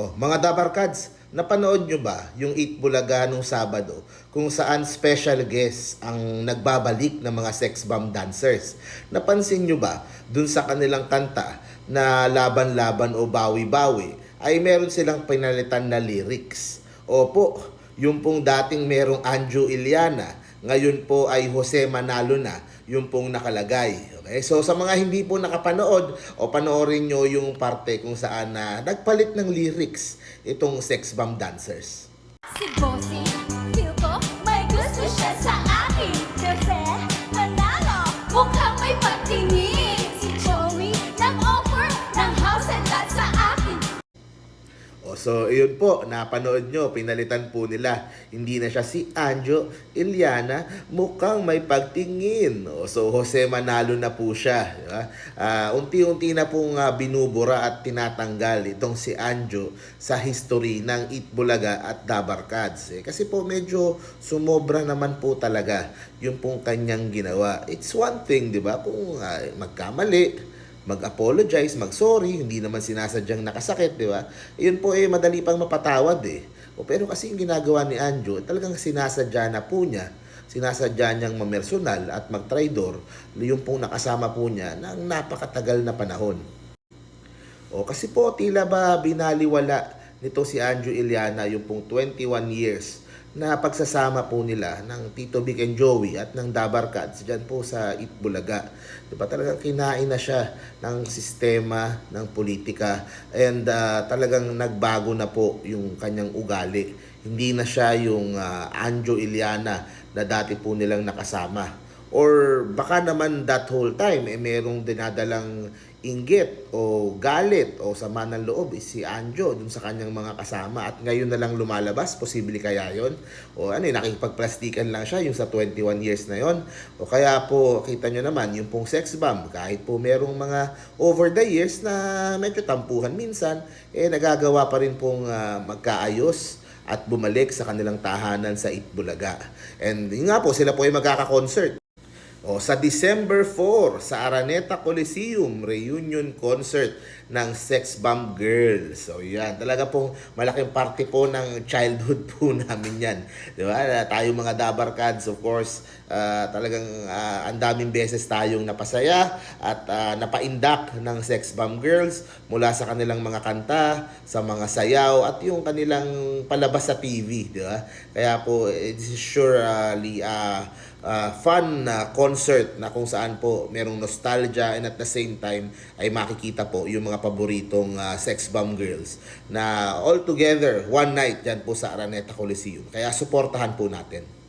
Oh, mga Dabarkads, napanood nyo ba yung Eat Bulaga nung Sabado kung saan special guest ang nagbabalik ng mga sex bomb dancers? Napansin nyo ba dun sa kanilang kanta na laban-laban o bawi-bawi ay meron silang pinalitan na lyrics? Opo, yung pong dating merong Anjo Iliana, ngayon po ay Jose Manalo na, yung pong nakalagay. Okay? So sa mga hindi po nakapanood o panoorin nyo yung parte kung saan na nagpalit ng lyrics itong sex bomb dancers. Si Bossy, so, yun po, napanood nyo, pinalitan po nila. Hindi na siya si Anjo Iliana, mukhang may pagtingin. So, Jose Manalo na po siya. di ba? Ah, unti-unti na pong ah, binubura at tinatanggal itong si Anjo sa history ng Itbulaga at Dabarkads. Eh, kasi po medyo sumobra naman po talaga yung pong kanyang ginawa. It's one thing, di ba? Kung ah, magkamali, mag-apologize, mag-sorry, hindi naman sinasadyang nakasakit, di ba? Yun po eh, madali pang mapatawad eh. O, pero kasi yung ginagawa ni Anjo, talagang sinasadya na po niya, sinasadya niyang mamersonal at magtraidor, yung pong nakasama po niya ng napakatagal na panahon. O kasi po tila ba binaliwala nito si Anjo Iliana yung pong 21 years na pagsasama po nila ng Tito Vic and Joey at ng Dabarkads dyan po sa Itbulaga. Di ba talagang kinain na siya ng sistema, ng politika and ah, talagang nagbago na po yung kanyang ugali. Hindi na siya yung ah, Anjo Iliana na dati po nilang nakasama. Or baka naman that whole time, eh, merong dinadalang inggit o galit o sama ng loob is si Anjo dun sa kanyang mga kasama at ngayon na lang lumalabas, posible kaya yon O ano eh, nakikipagplastikan lang siya yung sa 21 years na yon O kaya po, kita nyo naman, yung pong sex bomb, kahit po merong mga over the years na medyo tampuhan minsan, eh nagagawa pa rin pong ah, magkaayos at bumalik sa kanilang tahanan sa Itbulaga. And yun nga po, sila po ay magkaka-concert. O, sa December 4, sa Araneta Coliseum, reunion concert ng Sex Bomb Girls. So, yan. Talaga pong malaking party po ng childhood po namin yan. Di ba? Tayo mga Dabarkads, of course, ah, talagang ah, ang daming beses tayong napasaya at ah, napaindak ng Sex Bomb Girls mula sa kanilang mga kanta, sa mga sayaw, at yung kanilang palabas sa TV. Di ba? Kaya po, it's surely ah, uh, fun na concert na kung saan po merong nostalgia and at the same time ay makikita po yung mga paboritong uh, sex bomb girls na all together one night dyan po sa Araneta Coliseum. Kaya suportahan po natin.